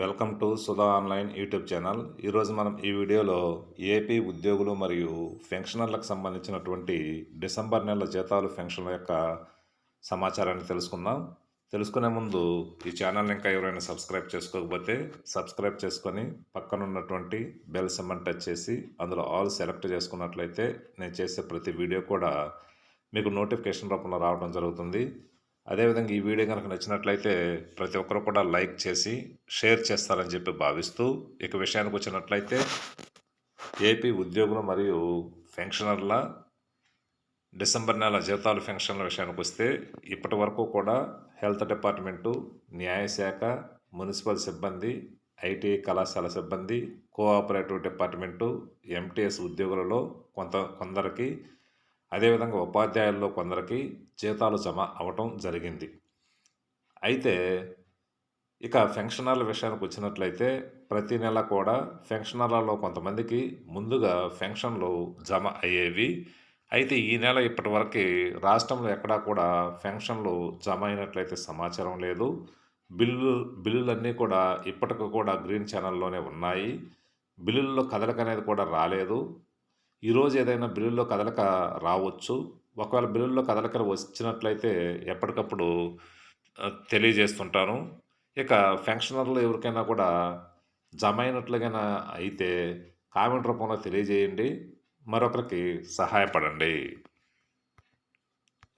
Welcome to Sudha online YouTube channel. ఈరోజు మనం ఈ వీడియోలో ఏపీ ఉద్యోగులు మరియు పెన్షనర్లకు సంబంధించినటువంటి డిసెంబర్ నెల జీతాలు పెన్షన్ల యొక్క సమాచారాన్ని తెలుసుకుందాం. తెలుసుకునే ముందు ఈ ఛానల్ని ఇంకా ఎవరైనా సబ్స్క్రైబ్ చేసుకోకపోతే సబ్స్క్రైబ్ చేసుకొని పక్కనున్నటువంటి బెల్ సింబల్ టచ్ చేసి అందులో ఆల్ సెలెక్ట్ చేసుకున్నట్లయితే నేను చేసే ప్రతి వీడియో కూడా మీకు నోటిఫికేషన్ రూపంలో రావడం జరుగుతుంది. అదేవిధంగా ఈ వీడియో కనుక నచ్చినట్లయితే ప్రతి ఒక్కరు కూడా లైక్ చేసి షేర్ చేస్తారని చెప్పి భావిస్తూ ఇక విషయానికి వచ్చినట్లయితే ఏపీ ఉద్యోగులు మరియు పెన్షనర్ల డిసెంబర్ నెల జీతాలు పెన్షన్ల విషయానికి వస్తే ఇప్పటి వరకు కూడా హెల్త్ డిపార్ట్మెంటు న్యాయశాఖ మున్సిపల్ సిబ్బంది ఐటీ కళాశాల సిబ్బంది కోఆపరేటివ్ డిపార్ట్మెంటు ఎంటీఎస్ ఉద్యోగులలో కొంత కొందరికి అదేవిధంగా ఉపాధ్యాయుల్లో కొందరికి జీతాలు జమ అవటం జరిగింది. అయితే ఇక ఫెన్షనర్ల విషయానికి వచ్చినట్లయితే ప్రతి నెల కూడా ఫెన్షనర్లలో కొంతమందికి ముందుగా పెన్షన్లు జమ అయ్యేవి. అయితే ఈ నెల ఇప్పటి వరకు రాష్ట్రంలో ఎక్కడా కూడా పెన్షన్లు జమ అయినట్లయితే సమాచారం లేదు. బిల్లు బిల్లులన్నీ కూడా ఇప్పటికి కూడా గ్రీన్ ఛానల్లోనే ఉన్నాయి. బిల్లుల్లో కదలిక అనేది కూడా రాలేదు. ఈరోజు ఏదైనా బిల్లుల్లో కదలిక రావచ్చు. ఒకవేళ బిల్లుల్లో కదలిక వచ్చినట్లయితే ఎప్పటికప్పుడు తెలియజేస్తుంటాను. ఇక ఫంక్షనర్లు ఎవరికైనా కూడా జమ అయినట్లుగా అయితే కామెంట్ రూపంలో తెలియజేయండి. మరొకరికి సహాయపడండి.